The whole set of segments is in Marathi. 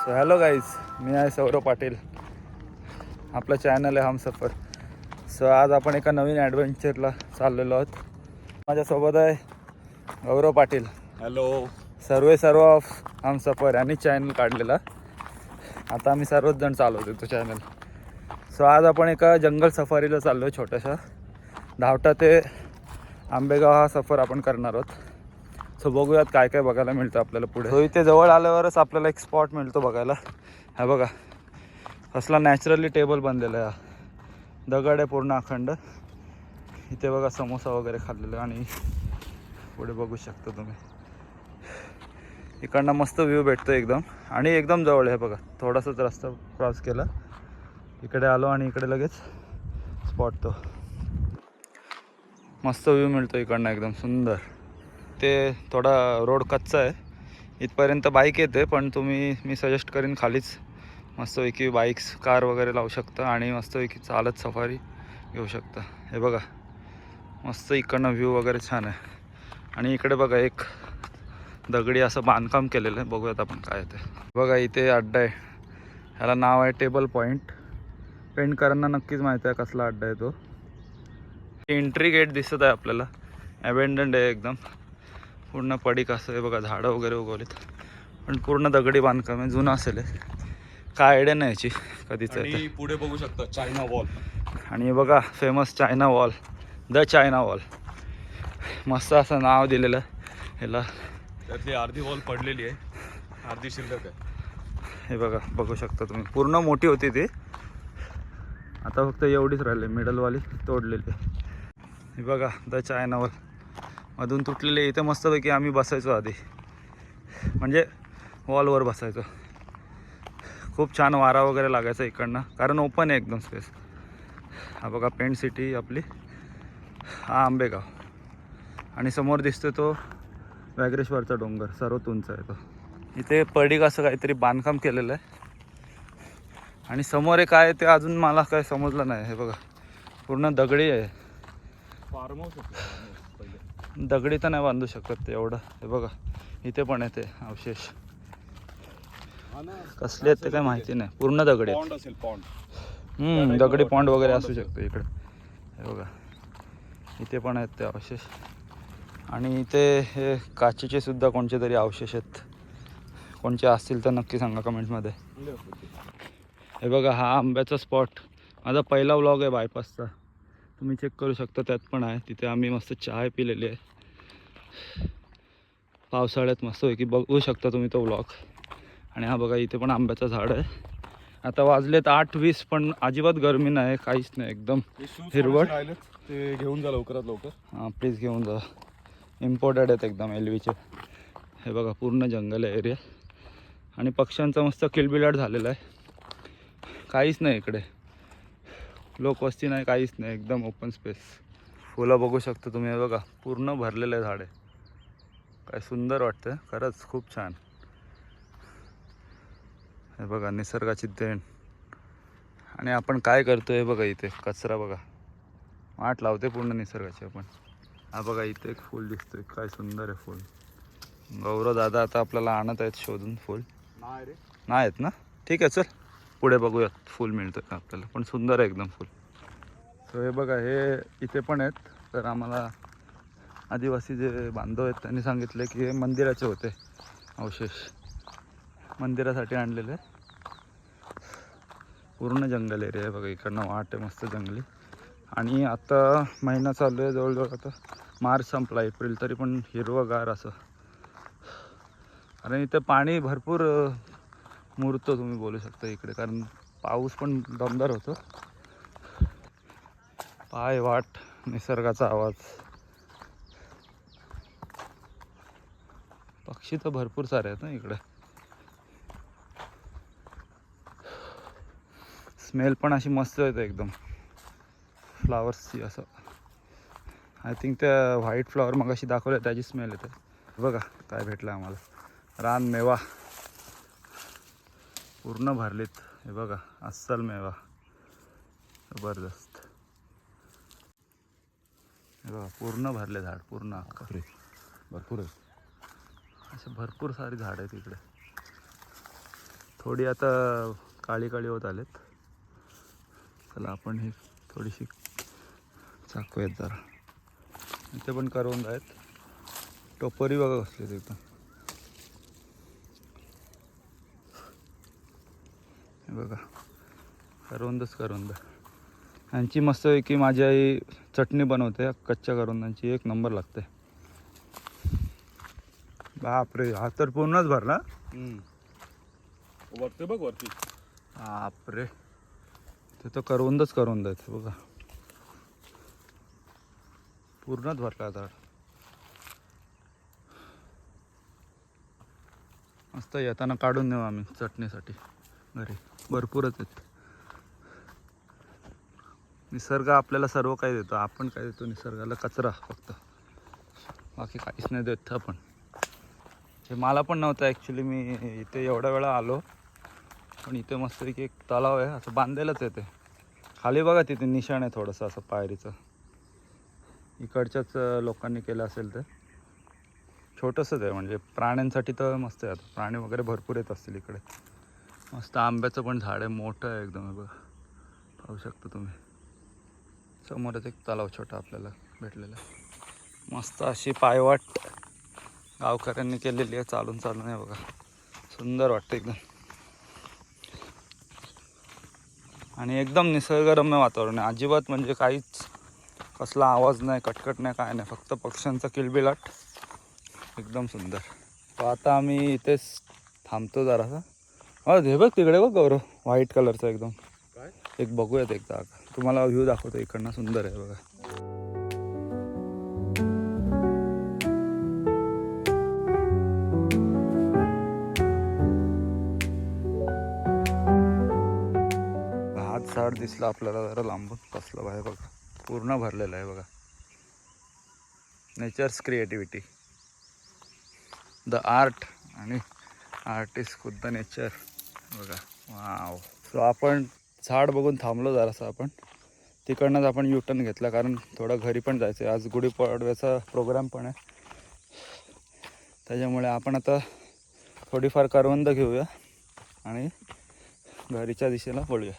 सो हॅलो गाईज मी आहे सौरव पाटील. आपलं चॅनल आहे हमसफर. सो आज आपण एका नवीन ॲडव्हेंचरला चाललेलो आहोत. माझ्यासोबत आहे गौरव पाटील. हॅलो सर्वे सर्व ऑफ हमसफर यांनी चॅनल काढलेला. आता आम्ही सर्वच जण चालवतो तो चॅनल सो आज आपण एका जंगल सफारीला चाललो आहे छोट्याशा धावटा ते आंबेगाव हा सफर आपण करणार आहोत. सो बघूयात काय काय बघायला मिळतं आपल्याला पुढे. सो इथे जवळ आल्यावरच आपल्याला एक स्पॉट मिळतो बघायला. हा बघा. कसला नॅचरली टेबल बनलेला आहे हा. दगड आहे पूर्ण अखंड. इथे बघा समोसा वगैरे खाल्लेला आणि पुढे बघू शकता तुम्ही. इकडनं मस्त व्ह्यू भेटतो एकदम. आणि एकदम जवळ आहे बघा. थोडासाच रस्ता क्रॉस केला. इकडे आलो आणि इकडे लगेच स्पॉट तो. मस्त व्ह्यू मिळतो इकडनं एकदम सुंदर. ते थोडा रोड कच्चा आहे. इथपर्यंत बाईक येते पण तुम्ही मी सजेस्ट करीन खालीच. मस्तपैकी बाईक्स कार वगैरे लावू शकता आणि मस्तपैकी चालत सफारी घेऊ शकता. हे बघा मस्त इकडनं व्ह्यू वगैरे छान आहे. आणि इकडे बघा एक दगडी असं बांधकाम केलेलं आहे. बघूयात आपण काय ते. बघा इथे अड्डा आहे. ह्याला नाव आहे टेबल पॉईंट पेंटकरांना नक्कीच माहिती आहे कसला अड्डा आहे तो. एंट्री गेट दिसत आहे आपल्याला. अबेंडंड आहे एकदम. पूर्ण पडीक असं आहे बघा झाडं वगैरे उगवलीत. पण पूर्ण दगडी बांधकाम आहे जुनं असेल. काय आयडिया नाही याची कधीच आहे पुढे बघू शकता चायना वॉल. आणि हे बघा famous China wall the China wall मस्त असं नाव दिलेलं ह्याला. त्यातली अर्धी वॉल पडलेली आहे. अर्धी शिल्लक आहे. हे बघा बघू शकता तुम्ही. पूर्ण मोठी होती ती. आता फक्त एवढीच राहिली मिडलवाली तोडलेली. हे बघा द चायनावर मधून तुटलेले इथे मस्तपैकी आम्ही बसायचो आधी. म्हणजे वॉलवर बसायचो. खूप छान वारा वगैरे लागायचा इकडनं. कारण ओपन आहे एकदम स्पेस हा बघा पेंट सिटी आपली. हा आंबेगाव. आणि समोर दिसतो तो व्याघ्रेश्वरचा डोंगर. सर्वात उंच आहे तो. इथे पडीक असं काहीतरी बांधकाम केलेलं आहे. आणि समोर एक आहे ते अजून मला काय समजलं नाही. हे बघा. पूर्ण दगडी आहे. फार्म हाऊस दगडी तर नाही बांधू शकत ते एवढं. हे बघा इथे पण आहे ते अवशेष. कसले आहेत ते काय माहिती नाही. पूर्ण दगडी आहेत. दगडी पॉन्ड वगैरे असू शकतो इकडे. हे बघा इथे पण आहेत ते अवशेष. आणि इथे हे काचेचे सुद्धा कोणते तरी अवशेष आहेत. कोणचे असतील तर नक्की सांगा कमेंट्समध्ये हे बघा हा आंब्याचा स्पॉट माझा पहिला व्लॉग आहे बायपासचा. तुम्ही चेक करू शकता त्यात पण आहे. तिथे आम्ही मस्त चाय पिलेली आहे. पावसाळ्यात मस्त की बघू शकता तुम्ही तो व्लॉग आणि हा बघा इथे पण आंब्याचं झाड आहे. आता वाजलेत आठ वीस पण अजिबात गरमी नाही नाही नाही एकदम हिरवळ? ते घेऊन जा लवकरात लवकर. हां प्लीज घेऊन जा. इम्पोर्टेड आहेत एकदम एल व्हीचे हे बघा पूर्ण जंगल आहे एरिया आणि पक्ष्यांचा मस्त किलबिलाट झालेला आहे. काहीच नाही इकडे. लोकवस्ती नाही काहीच नाही एकदम ओपन स्पेस फुलं बघू शकता तुम्ही हे बघा पूर्ण भरलेलं आहे झाडे. काय सुंदर वाटतं खरंच खूप छान. हे बघा निसर्गाची देण. आणि आपण काय करतो हे बघा इथे कचरा बघा. वाट लावते पूर्ण निसर्गाची आपण. हा बघा इथे एक फूल दिसतोय काय सुंदर आहे फूल. गौरव दादा आता आपल्याला आणत आहेत शोधून फूल. नाही रे. नाही आहेत ना? ठीक आहे चल. पुढे बघूयात. फुल मिळतं का आपल्याला? पण सुंदर आहे एकदम फूल. तर हे बघा हे इथे पण आहेत. तर आम्हाला आदिवासी जे बांधव आहेत त्यांनी सांगितले की हे मंदिराचे होते. अवशेष. मंदिरासाठी आणलेले. पूर्ण जंगल एरिया आहे बघा इकडनं वाट आहे मस्त जंगली. आणि आता महिना चालू आहे जवळजवळ. आता मार्च संपला एप्रिल तरी पण हिरवंगार असं. कारण इथे पाणी भरपूर मुहूर्त तुम्ही बोलू शकता इकडे कारण पाऊस पण दमदार होतो. पाय वाट निसर्गाचा आवाज. पक्षी तर भरपूर सारे आहेत ना इकडे. स्मेल पण अशी मस्त येते एकदम. फ्लावर्सची असं. आय थिंक त्या व्हाईट फ्लॉवर मग अशी दाखवलं त्याची स्मेल येते. बघा काय भेटलं आम्हाला. रान मेवा पूर्ण भरलीत. हे बघा अस्सल मेवा. जबरदस्त. हे बघा पूर्ण भरले झाड पूर्ण अख्खं भरपूर आहे असे भरपूर सारी झाड आहेत इकडे. थोडी आता काळी काळी होत आलेत. चला आपण ही थोडीशी चाकूयात जरा. इथे पण करवंद आहेत. टोपरी बघा कसली एकदम बघा. करवंदच करवंद यांची मस्त की माझी आई चटणी बनवते कच्च्या करवंदांची एक नंबर लागते. बापरे हा तर पूर्णच भरला. वरती बघ वरती. बापरे. ते तर करवंदच करवंद आहेत बघा. पूर्णच भरला झाड मस्त येताना काढून नेऊ आम्ही चटणीसाठी घरी. भरपूरच आहेत. निसर्ग आपल्याला सर्व काही देतो. आपण काय देतो? निसर्गाला कचरा फक्त. बाकी काहीच नाही देत आपण. हे मला पण नव्हतं ॲक्च्युली मी इथे एवढ्या वेळा आलो. पण इथे मस्तपैकी एक तलाव आहे. असं बांधायलाच येते खाली बघा तिथे निशाण आहे थोडंसं असं पायरीचं. इकडच्याच लोकांनी केलं असेल ते. छोटंसंच आहे. म्हणजे प्राण्यांसाठी तर मस्त आहे. आता प्राणी वगैरे भरपूर येत असतील इकडे. मस्त आंब्याचं पण झाड आहे मोठं आहे एकदम बघा. पाहू शकता तुम्ही. समोरच एक तलाव छोटा आपल्याला भेटलेला मस्त अशी पायवाट गावकऱ्यांनी केलेली आहे चालून चालून आहे बघा. सुंदर वाटतं एकदम. आणि एकदम निसर्गरम्य वातावरण आहे. अजिबात म्हणजे काहीच कसला आवाज नाही कटकट नाही काय नाही. फक्त पक्ष्यांचा किलबिलाट. एकदम सुंदर. तर आता आम्ही इथेच थांबतो जरासा. हो हे बघ तिकडे बघ गौरव. व्हाईट कलरचा एकदम. काय? एक बघूयात एकदा. तुम्हाला व्ह्यू दाखवतो. इकडनं सुंदर आहे बघा. हात झाड दिसलं आपल्याला जरा लांबून कसलं आहे बघा. पूर्ण भरलेलं आहे बघा. नेचर्स क्रिएटिव्हिटी द आर्ट आणि आर्टिस्ट खुद्द नेचर बघा. वाव सो आपण झाड बघून थांबलो जरासं आपण. तिकडनंच आपण युटर्न घेतला कारण थोडं घरी पण जायचं आहे आज गुढीपाडव्याचा प्रोग्राम पण आहे. त्याच्यामुळे आपण आता थोडीफार करवंद घेऊया आणि घरीच्या दिशेला वळूया.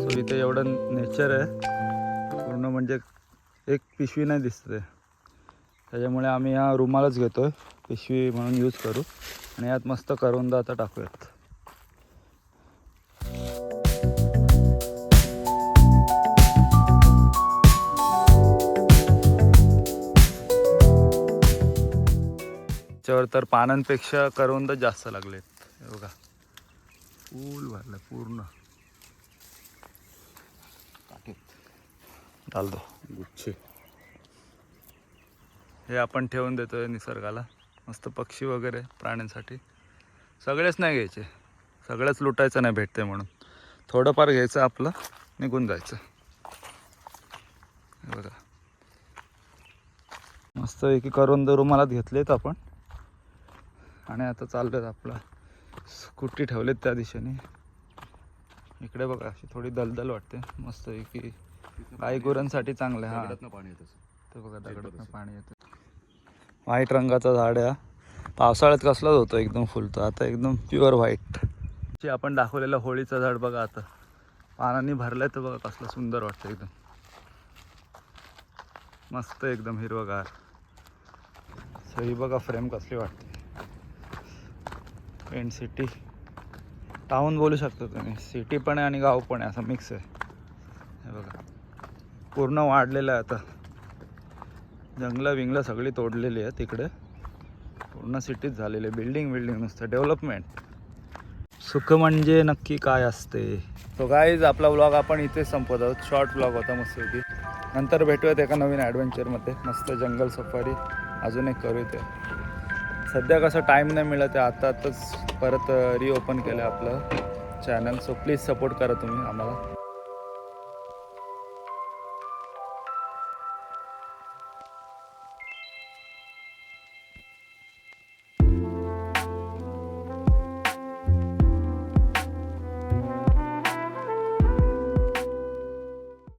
सो इथे एवढं नेचर आहे. पूर्ण म्हणजे एक पिशवी नाही दिसते. त्याच्यामुळे आम्ही हा रुमालच घेतो आहे पिशवी म्हणून यूज करू. आणि यात मस्त करवंद आता टाकूयात. त्याच्यावर तर पानांपेक्षा करवंद जास्त लागलेत. बघा. फुल भरलं पूर्ण. डाल दो. गुच्छे. हे आपण ठेवून देतोय निसर्गाला. मस्त पक्षी वगैरे प्राण्यांसाठी. सगळेच नाही घ्यायचे. सगळंच लुटायचं नाही भेटते म्हणून. थोडंफार घ्यायचं आपलं निघून जायचं. हे बघा. मस्त एकी करून रुमालात घेतलेत आपण. आणि आता चाललोय आपला. स्कूटी ठेवलेत त्या दिशेने. इकडे बघा अशी थोडी दलदल वाटते. मस्त एकी गाई गुरांसाठी चांगलं आहे हा. पाणी येत बघा दगडातनं. पाणी येतं. व्हाईट रंगाचा झाड आहे. पावसाळ्यात कसलाच होतो एकदम फुलतो आता एकदम प्युअर व्हाईट जे आपण दाखवलेलं होळीचं झाड बघा आता. पानांनी भरलंय तर बघा कसलं सुंदर वाटतं एकदम. मस्त एकदम हिरवगार. सो ही बघा फ्रेम कसली वाटते. पेंट सिटी टाऊन बोलू शकता तुम्ही. सिटी पण आहे आणि गाव पण आहे असं मिक्स आहे. पूर्ण वाढलेलं आहे आता. जंगलं विंगलं सगळी तोडलेली आहे तिकडे पूर्ण सिटीत झालेली आहे. बिल्डिंग बिल्डिंग नुसतं. डेव्हलपमेंट. सुख म्हणजे नक्की काय असते? तो गाईज आपला व्लॉग आपण इथेच संपवत आहोत. शॉर्ट ब्लॉग होता मस्त होती नंतर भेटूयात एका नवीन ॲडव्हेंचरमध्ये मस्त जंगल सफारी. अजून एक करू ते. सध्या कसं टाईम नाही मिळत आहे. आता आताच परत रिओपन केलं आपलं चॅनल सो प्लीज सपोर्ट करा तुम्ही आम्हाला.